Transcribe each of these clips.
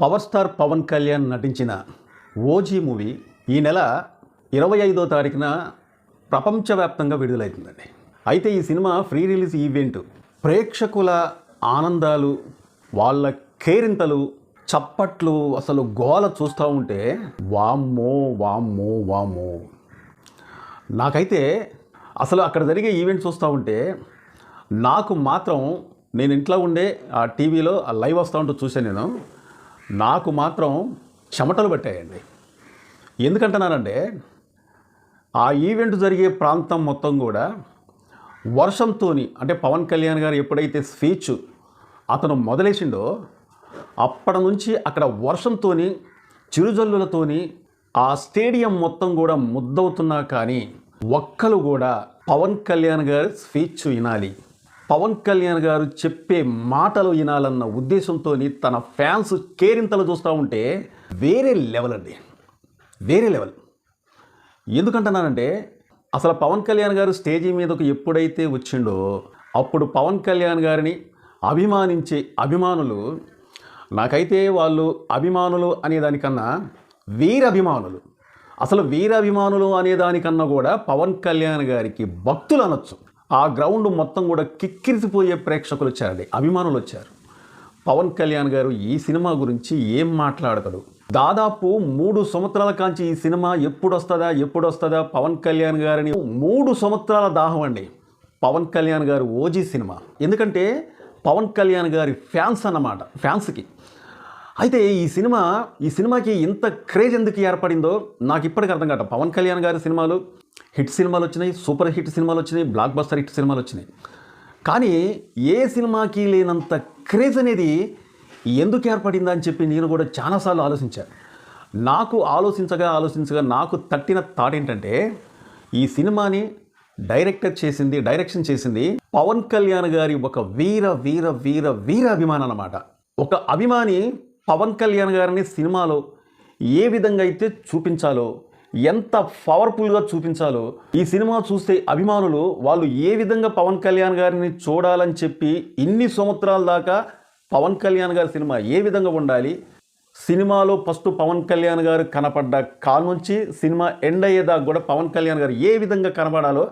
Power star Pawan Kalyan నటించిన OG movie ఈ నెల ఇరవై ఐదో తారీఖున ప్రపంచవ్యాప్తంగా విడుదలవుతుందండి అయితే ఈ సినిమా ఫ్రీ రిలీజ్ ఈవెంట్ ప్రేక్షకుల ఆనందాలు వాళ్ళ కేరింతలు చప్పట్లు అసలు గోల చూస్తూ ఉంటే వామ్మో వామ్మో వామ్మో. నాకైతే అసలు అక్కడ జరిగే ఈవెంట్ చూస్తూ ఉంటే నాకు మాత్రం నేను ఇంట్లో ఉండే ఆ టీవీలో ఆ లైవ్ వస్తూ ఉంటూ చూశాను నేను. నాకు మాత్రం చెమటలు పట్టాయండి. ఎందుకంటున్నానంటే ఆ ఈవెంట్ జరిగే ప్రాంతం మొత్తం కూడా వర్షంతో అంటే పవన్ కళ్యాణ్ గారు ఎప్పుడైతే స్పీచ్ అతను మొదలేసిండో అప్పటి నుంచి అక్కడ వర్షంతో చిరుజల్లులతోని ఆ స్టేడియం మొత్తం కూడా ముద్దవుతున్నా కానీ ఒక్కరు కూడా పవన్ కళ్యాణ్ గారి స్పీచ్ వినాలి. పవన్ కళ్యాణ్ గారు చెప్పే మాటలు వినాలన్న ఉద్దేశంతో తన ఫ్యాన్స్ కేరింతలు చూస్తూ ఉంటే వేరే లెవెల్ అండి. వేరే లెవెల్. ఎందుకంటున్నానంటే అసలు పవన్ కళ్యాణ్ గారు స్టేజీ మీదకు ఎప్పుడైతే వచ్చిండో అప్పుడు పవన్ కళ్యాణ్ గారిని అభిమానించే అభిమానులు నాకైతే వాళ్ళు అభిమానులు అనేదానికన్నా వీరభిమానులు. అసలు వీరాభిమానులు అనే దానికన్నా కూడా పవన్ కళ్యాణ్ గారికి భక్తులు అనొచ్చు. ఆ గ్రౌండ్ మొత్తం కూడా కిక్కిరిసిపోయే ప్రేక్షకులు వచ్చారండి. అభిమానులు వచ్చారు పవన్ కళ్యాణ్ గారు ఈ సినిమా గురించి ఏం మాట్లాడతాడు? దాదాపు మూడు సంవత్సరాల కాంచి ఈ సినిమా ఎప్పుడు వస్తుందా ఎప్పుడు వస్తుందా పవన్ కళ్యాణ్ గారిని మూడు సంవత్సరాల దాహం అండి. పవన్ కళ్యాణ్ గారు ఓజీ సినిమా. ఎందుకంటే పవన్ కళ్యాణ్ గారి ఫ్యాన్స్ అన్నమాట. ఫ్యాన్స్కి. అయితే ఈ సినిమా ఈ సినిమాకి ఇంత క్రేజ్ ఎందుకు ఏర్పడిందో నాకు ఇప్పటికీ అర్థం కాదు పవన్ కళ్యాణ్ గారి సినిమాలు హిట్ సినిమాలు వచ్చినాయి సూపర్ హిట్ సినిమాలు వచ్చినాయి బ్లాక్ బస్టర్ హిట్ సినిమాలు వచ్చినాయి. కానీ ఏ సినిమాకి లేనంత క్రేజ్ అనేది ఎందుకు ఏర్పడిందా అని చెప్పి నేను కూడా చాలాసార్లు ఆలోచించాను నాకు ఆలోచించగా ఆలోచించగా నాకు తట్టిన థాట్ ఏంటంటే ఈ సినిమాని డైరెక్టర్ చేసింది డైరెక్షన్ చేసింది పవన్ కళ్యాణ్ గారి ఒక వీర వీర వీర వీర అభిమానం అన్నమాట. ఒక అభిమాని పవన్ కళ్యాణ్ గారిని సినిమాలో ఏ విధంగా అయితే చూపించాలో ఎంత పవర్ఫుల్గా చూపించాలో ఈ సినిమా చూస్తే అభిమానులు వాళ్ళు ఏ విధంగా పవన్ కళ్యాణ్ గారిని చూడాలని చెప్పి ఇన్ని సంవత్సరాల దాకా పవన్ కళ్యాణ్ గారి సినిమా ఏ విధంగా ఉండాలి సినిమాలో ఫస్ట్ పవన్ కళ్యాణ్ గారు కనపడ్డ కాల్ నుంచి సినిమా ఎండ్ అయ్యేదాకా కూడా పవన్ కళ్యాణ్ గారు ఏ విధంగా కనపడాలో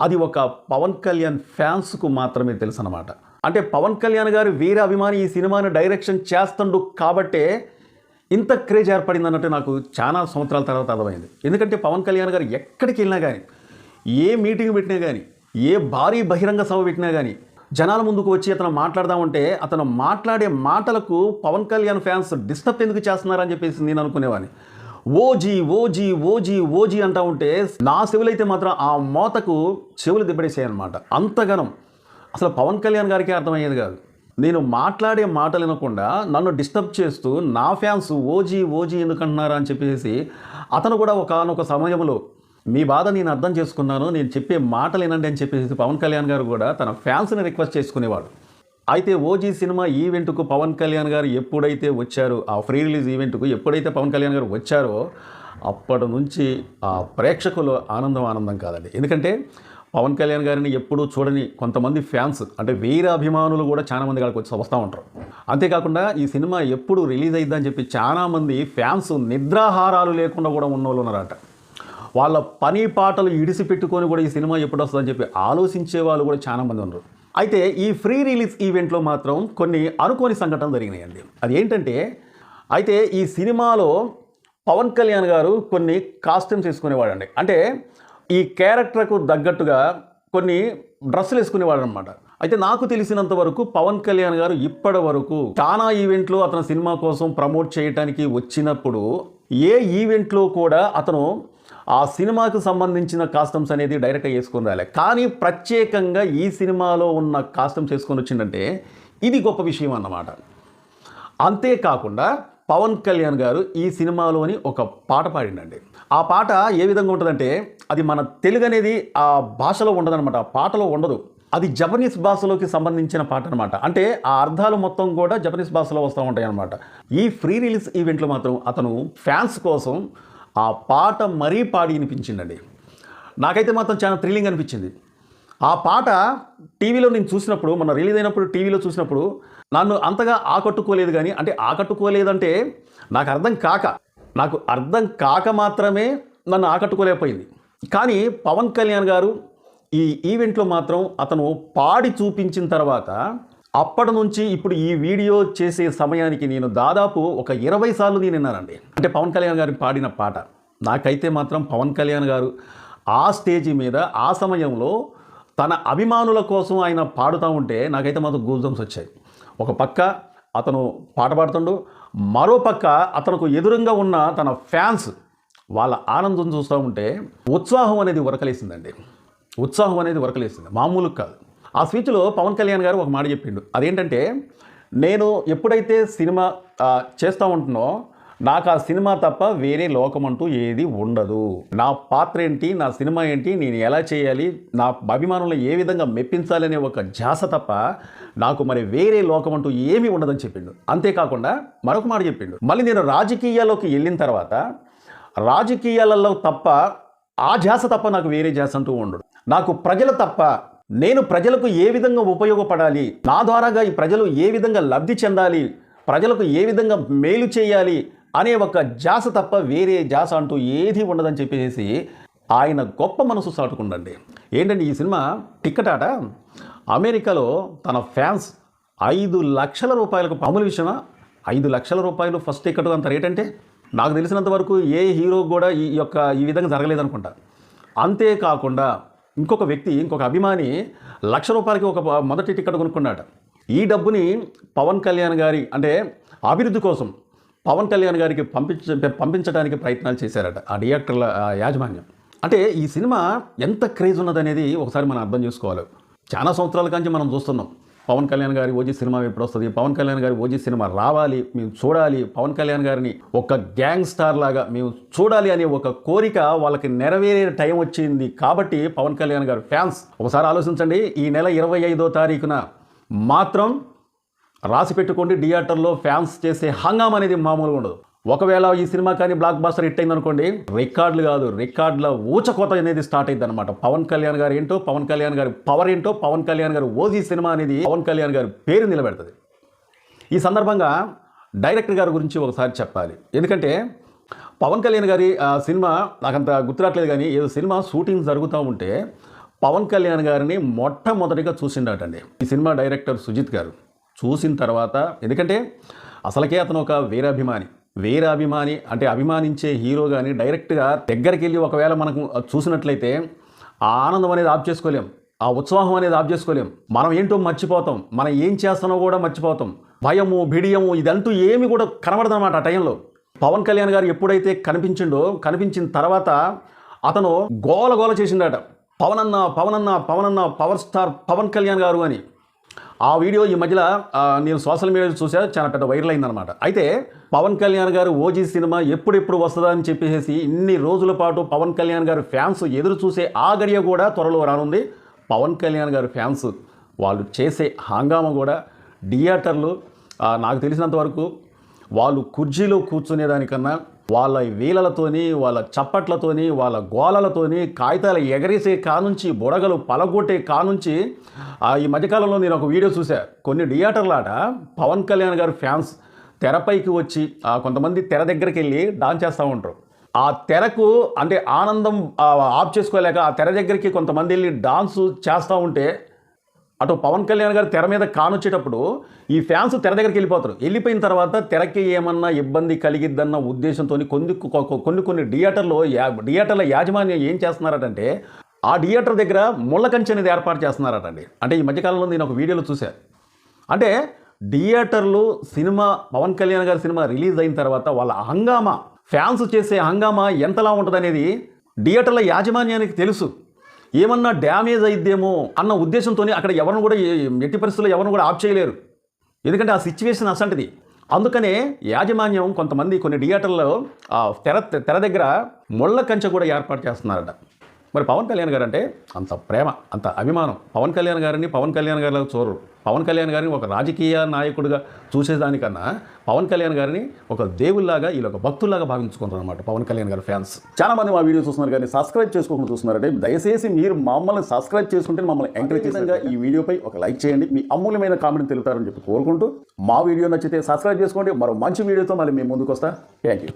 అది ఒక పవన్ కళ్యాణ్ ఫ్యాన్స్కు మాత్రమే తెలుసు అనమాట అంటే పవన్ కళ్యాణ్ గారు వీర అభిమాని ఈ సినిమాని డైరెక్షన్ చేస్తుండు కాబట్టే ఇంత క్రేజ్ ఏర్పడింది అన్నట్టు నాకు చాలా సంవత్సరాల తర్వాత అర్థమైంది. ఎందుకంటే పవన్ కళ్యాణ్ గారు ఎక్కడికి వెళ్ళినా కానీ ఏ మీటింగ్ పెట్టినా కానీ ఏ భారీ బహిరంగ సభ పెట్టినా కానీ జనాల ముందుకు వచ్చి అతను మాట్లాడదామంటే అతను మాట్లాడే మాటలకు పవన్ కళ్యాణ్ ఫ్యాన్స్ డిస్టర్బ్ ఎందుకు చేస్తున్నారని చెప్పేసి నేను అనుకునేవాడిని. ఓజీ ఓజీ ఓజీ ఓజీ అంటా ఉంటే నా చెవులైతే మాత్రం ఆ మోతకు చెవులు దెబ్బడేసాయి అనమాట అంతగనం. అసలు పవన్ కళ్యాణ్ గారికి అర్థమయ్యేది కాదు. నేను మాట్లాడే మాటలు వినకుండా నన్ను డిస్టర్బ్ చేస్తూ నా ఫ్యాన్స్ ఓజీ ఓజీ ఎందుకంటున్నారా అని చెప్పేసి అతను కూడా ఒకనొక సమయంలో మీ బాధ నేను అర్థం చేసుకున్నాను నేను చెప్పే మాటలు వినండి అని చెప్పేసి పవన్ కళ్యాణ్ గారు కూడా తన ఫ్యాన్స్ని రిక్వెస్ట్ చేసుకునేవాడు. అయితే ఓజీ సినిమా ఈవెంట్కు పవన్ కళ్యాణ్ గారు ఎప్పుడైతే వచ్చారో ఆ ఫ్రీ రిలీజ్ ఈవెంట్కు ఎప్పుడైతే పవన్ కళ్యాణ్ గారు వచ్చారో అప్పటి నుంచి ఆ ప్రేక్షకులు ఆనందం ఆనందం కాదండి. ఎందుకంటే పవన్ కళ్యాణ్ గారిని ఎప్పుడూ చూడని కొంతమంది ఫ్యాన్స్ అంటే వీర అభిమానులు కూడా చాలా మంది కాడికి వచ్చి వస్తూ ఉంటారు. అంతేకాకుండా ఈ సినిమా ఎప్పుడు రిలీజ్ అయిద్దని చెప్పి చాలామంది ఫ్యాన్స్ నిద్రాహారాలు లేకుండా కూడా ఉన్నోళ్ళు ఉన్నారట. వాళ్ళ పని పాటలు ఇడిసి పెట్టుకొని కూడా ఈ సినిమా ఎప్పుడు వస్తుందని చెప్పి ఆలోచించే వాళ్ళు కూడా చాలామంది ఉన్నారు. అయితే ఈ ఫ్రీ రిలీజ్ ఈవెంట్లో మాత్రం కొన్ని అనుకోని సంఘటనలు జరిగినాయండి. అది ఏంటంటే అయితే ఈ సినిమాలో పవన్ కళ్యాణ్ గారు కొన్ని కాస్ట్యూమ్స్ వేసుకునేవాడండి. అంటే ఈ క్యారెక్టర్కు తగ్గట్టుగా కొన్ని డ్రెస్సులు వేసుకునేవాడు అనమాట అయితే నాకు తెలిసినంత వరకు పవన్ కళ్యాణ్ గారు ఇప్పటి వరకు చాలా ఈవెంట్లు అతను సినిమా కోసం ప్రమోట్ చేయడానికి వచ్చినప్పుడు ఏ ఈవెంట్లో కూడా అతను ఆ సినిమాకు సంబంధించిన కాస్ట్యూమ్స్ అనేది డైరెక్ట్గా వేసుకొని రాలే. కానీ ప్రత్యేకంగా ఈ సినిమాలో ఉన్న కాస్ట్యూమ్స్ వేసుకొని వచ్చిందంటే ఇది గొప్ప విషయం అన్నమాట. అంతేకాకుండా పవన్ కళ్యాణ్ గారు ఈ సినిమాలోని ఒక పాట పాడిండండి. ఆ పాట ఏ విధంగా ఉంటుందంటే అది మన తెలుగు అనేది ఆ భాషలో ఉండదనమాట ఆ పాటలో ఉండదు. అది జపనీస్ భాషలోకి సంబంధించిన పాట అనమాట అంటే ఆ అర్థాలు మొత్తం కూడా జపనీస్ భాషలో వస్తూ ఉంటాయి అనమాట ఈ ఫ్రీ రిలీజ్ ఈవెంట్లో మాత్రం అతను ఫ్యాన్స్ కోసం ఆ పాట మరీ పాడి వినిపించిందండి నాకైతే మాత్రం చాలా థ్రిల్లింగ్ అనిపించింది. ఆ పాట టీవీలో నేను చూసినప్పుడు మన రిలీజ్ అయినప్పుడు టీవీలో చూసినప్పుడు నన్ను అంతగా ఆకట్టుకోలేదు కానీ అంటే ఆకట్టుకోలేదంటే నాకు అర్థం కాక నాకు అర్థం కాక మాత్రమే నన్ను ఆకట్టుకోలేకపోయింది. కానీ పవన్ కళ్యాణ్ గారు ఈ ఈవెంట్లో మాత్రం అతను పాడి చూపించిన తర్వాత అప్పటి నుంచి ఇప్పుడు ఈ వీడియో చేసే సమయానికి నేను దాదాపు ఒక ఇరవై సార్లు నేను విన్నానండి. అంటే పవన్ కళ్యాణ్ గారు పాడిన పాట నాకైతే మాత్రం పవన్ కళ్యాణ్ గారు ఆ స్టేజి మీద ఆ సమయంలో తన అభిమానుల కోసం ఆయన పాడుతూ ఉంటే నాకైతే మాత్రం గూజమ్స్ వచ్చాయి. ఒక పక్క అతను పాట పాడుతుండు మరో పక్క అతనుకు ఎదురుగా ఉన్న తన ఫ్యాన్స్ వాళ్ళ ఆనందం చూస్తూ ఉంటే ఉత్సాహం అనేది ఉరకలేసిందండి. ఉత్సాహం అనేది ఉరకలేసింది. మామూలు కాదు. ఆ స్పీచ్లో పవన్ కళ్యాణ్ గారు ఒక మాట చెప్పిండు. అదేంటంటే నేను ఎప్పుడైతే సినిమా చేస్తూ ఉంటున్నో నాకు ఆ సినిమా తప్ప వేరే లోకం అంటూ ఏది ఉండదు. నా పాత్ర ఏంటి నా సినిమా ఏంటి నేను ఎలా చేయాలి నా అభిమానులను ఏ విధంగా మెప్పించాలనే ఒక ధ్యాస తప్ప నాకు మరి వేరే లోకం అంటూ ఏమీ ఉండదని చెప్పిండు. అంతేకాకుండా మరొక మాట చెప్పిండు. మళ్ళీ నేను రాజకీయాల్లోకి వెళ్ళిన తర్వాత రాజకీయాలలో తప్ప ఆ ధ్యాస తప్ప నాకు వేరే ధ్యాస అంటూ ఉండడు. నాకు ప్రజలు తప్ప నేను ప్రజలకు ఏ విధంగా ఉపయోగపడాలి నా ద్వారాగా ఈ ప్రజలు ఏ విధంగా లబ్ధి చెందాలి ప్రజలకు ఏ విధంగా మేలు చేయాలి అనే ఒక జాస తప్ప వేరే జాస అంటూ ఏది ఉండదని చెప్పేసి ఆయన గొప్ప మనసు సాటుకుండండి ఏంటంటే ఈ సినిమా? టికెట్ ఆట అమెరికాలో తన ఫ్యాన్స్ ఐదు లక్షల రూపాయలకు అమలు విషయమా? ఐదు లక్షల రూపాయలు ఫస్ట్ టికెట్ అంత రేట్ అంటే? నాకు తెలిసినంత వరకు ఏ హీరో కూడా ఈ యొక్క ఈ విధంగా జరగలేదనుకుంటా. అంతేకాకుండా ఇంకొక వ్యక్తి ఇంకొక అభిమాని లక్ష రూపాయలకి ఒక మొదటి టికెట్ కొనుక్కున్నాడు ఈ డబ్బుని పవన్ కళ్యాణ్ గారి అంటే అభివృద్ధి కోసం పవన్ కళ్యాణ్ గారికి పంపించ పంపించడానికి ప్రయత్నాలు చేశారట ఆ థియేటర్ల యాజమాన్యం. అంటే ఈ సినిమా ఎంత క్రేజ్ ఉన్నదనేది ఒకసారి మనం అర్థం చేసుకోవాలి. చాలా సంవత్సరాల కాంచి మనం చూస్తున్నాం. పవన్ కళ్యాణ్ గారి ఓజీ సినిమా ఎప్పుడు వస్తుంది? పవన్ కళ్యాణ్ గారి ఓజీ సినిమా రావాలి మేము చూడాలి. పవన్ కళ్యాణ్ గారిని ఒక గ్యాంగ్ స్టార్ లాగా మేము చూడాలి అనే ఒక కోరిక వాళ్ళకి నెరవేరే టైం వచ్చింది కాబట్టి పవన్ కళ్యాణ్ గారు ఫ్యాన్స్. ఒకసారి ఆలోచించండి ఈ నెల ఇరవై ఐదో తారీఖున మాత్రం రాసి పెట్టుకోండి థియేటర్లో ఫ్యాన్స్ చేసే హంగాం అనేది మామూలుగా ఉండదు. ఒకవేళ ఈ సినిమా కానీ బ్లాక్ బాస్టర్ హిట్ అయిందనుకోండి రికార్డులు కాదు రికార్డుల ఊచకోత అనేది స్టార్ట్ అయింది అనమాట పవన్ కళ్యాణ్ గారు ఏంటో పవన్ కళ్యాణ్ గారి పవర్ ఏంటో పవన్ కళ్యాణ్ గారు ఓజీ సినిమా అనేది పవన్ కళ్యాణ్ గారి పేరు నిలబెడుతుంది. ఈ సందర్భంగా డైరెక్టర్ గారి గురించి ఒకసారి చెప్పాలి. ఎందుకంటే పవన్ కళ్యాణ్ గారి ఆ, సినిమా నాకంత గుర్తురాట్లేదు కానీ ఏదో సినిమా షూటింగ్ జరుగుతూ ఉంటే పవన్ కళ్యాణ్ గారిని మొట్టమొదటిగా చూసిండటండి. ఈ సినిమా డైరెక్టర్ సుజిత్ గారు. చూసిన తర్వాత ఎందుకంటే అసలకే అతను ఒక వీరాభిమాని. వీరాభిమాని అంటే అభిమానించే హీరో కానీ డైరెక్ట్గా దగ్గరికి వెళ్ళి ఒకవేళ మనకు చూసినట్లయితే ఆ ఆనందం అనేది ఆఫ్ చేసుకోలేం. ఆ ఉత్సాహం అనేది ఆఫ్ చేసుకోలేం. మనం ఏంటో మర్చిపోతాం. మనం ఏం చేస్తానో కూడా మర్చిపోతాం. భయము బిడియము ఇదంటూ ఏమి కూడా కనబడదు అనమాట ఆ టైంలో. పవన్ కళ్యాణ్ గారు ఎప్పుడైతే కనిపించిండో కనిపించిన తర్వాత అతను గోల గోల చేసిండట. పవన్ అన్న పవన్ అన్న పవన్ అన్న పవర్ స్టార్ పవన్ కళ్యాణ్ గారు అని. ఆ వీడియో ఈ మధ్యలో నేను సోషల్ మీడియాలో చూసా చాలా పెద్ద వైరల్ అయిందనమాట అయితే పవన్ కళ్యాణ్ గారు ఓజీ సినిమా ఎప్పుడెప్పుడు వస్తుందా అని చెప్పేసి ఇన్ని రోజుల పాటు పవన్ కళ్యాణ్ గారు ఫ్యాన్స్ ఎదురు చూసే ఆ గడియ కూడా త్వరలో రానుంది. పవన్ కళ్యాణ్ గారి ఫ్యాన్స్ వాళ్ళు చేసే హంగామా కూడా థియేటర్లు నాకు తెలిసినంత వరకు వాళ్ళు కుర్చీలో కూర్చునేదానికన్నా వాళ్ళ వీలలతోని వాళ్ళ చప్పట్లతోని వాళ్ళ గోలలతోని కాగితాలు ఎగరేసే కానుంచి బుడగలు పలగొట్టే కానుంచి ఈ మధ్యకాలంలో నేను ఒక వీడియో చూసా కొన్ని థియేటర్లాట పవన్ కళ్యాణ్ గారి ఫ్యాన్స్ తెరపైకి వచ్చి కొంతమంది తెర దగ్గరికి వెళ్ళి డాన్స్ చేస్తూ ఉంటారు ఆ తెరకు అంటే ఆనందం ఆఫ్ చేసుకోలేక ఆ తెర దగ్గరికి కొంతమంది వెళ్ళి డాన్స్ చేస్తూ ఉంటే అటు పవన్ కళ్యాణ్ గారు తెర మీద కానొచ్చేటప్పుడు ఈ ఫ్యాన్స్ తెర దగ్గరికి వెళ్ళిపోతారు. వెళ్ళిపోయిన తర్వాత తెరకి ఏమన్నా ఇబ్బంది కలిగిద్దన్న ఉద్దేశంతో కొన్ని కొన్ని కొన్ని థియేటర్లో థియేటర్ల యాజమాన్యం ఏం చేస్తున్నారటంటే ఆ థియేటర్ దగ్గర ముళ్ళ కంచె అనేది ఏర్పాటు చేస్తున్నారటండి. అంటే ఈ మధ్యకాలంలో నేను ఒక వీడియోలో చూశాను అంటే థియేటర్లు సినిమా పవన్ కళ్యాణ్ గారి సినిమా రిలీజ్ అయిన తర్వాత వాళ్ళ హంగామా ఫ్యాన్స్ చేసే హంగామా ఎంతలా ఉంటుందనేది థియేటర్ల యాజమాన్యానికి తెలుసు. ఏమన్నా డ్యామేజ్ అయిద్దేమో అన్న ఉద్దేశంతో అక్కడ ఎవరిని కూడా ఎట్టి పరిస్థితుల్లో ఎవరిని కూడా ఆఫ్ చేయలేరు. ఎందుకంటే ఆ సిచ్యువేషన్ అసంటిది. అందుకనే యాజమాన్యం కొంతమంది కొన్ని థియేటర్లో ఆ తెర తెర దగ్గర ముళ్ళ కంచె కూడా ఏర్పాటు చేస్తున్నారట. మరి పవన్ కళ్యాణ్ గారు అంటే అంత ప్రేమ అంత అభిమానం. పవన్ కళ్యాణ్ గారిని పవన్ కళ్యాణ్ గారిలో చూడరు. పవన్ కళ్యాణ్ గారిని ఒక రాజకీయ నాయకుడిగా చూసేదానికన్నా పవన్ కళ్యాణ్ గారిని ఒక దేవుల్లాగా వీళ్ళు ఒక భక్తుల్లాగా భావించుకుంటారు అనమాట పవన్ కళ్యాణ్ గారి ఫ్యాన్స్. చాలా మంది మా వీడియో చూస్తున్నారు కానీ సబ్స్క్రైబ్ చేసుకోకుండా చూస్తున్నారంటే దయచేసి మీరు మమ్మల్ని సబ్స్క్రైబ్ చేసుకుంటే మమ్మల్ని ఎంకరేజ్ చేసినగా ఈ వీడియోపై ఒక లైక్ చేయండి. మీ అమూల్యమైన కామెంట్ తెలుపుతారని చెప్పి కోరుకుంటూ మా వీడియో నచ్చితే సబ్స్క్రైబ్ చేసుకోండి. మరో మంచి వీడియోతో మళ్ళీ మేము ముందుకు వస్తా థ్యాంక్ యూ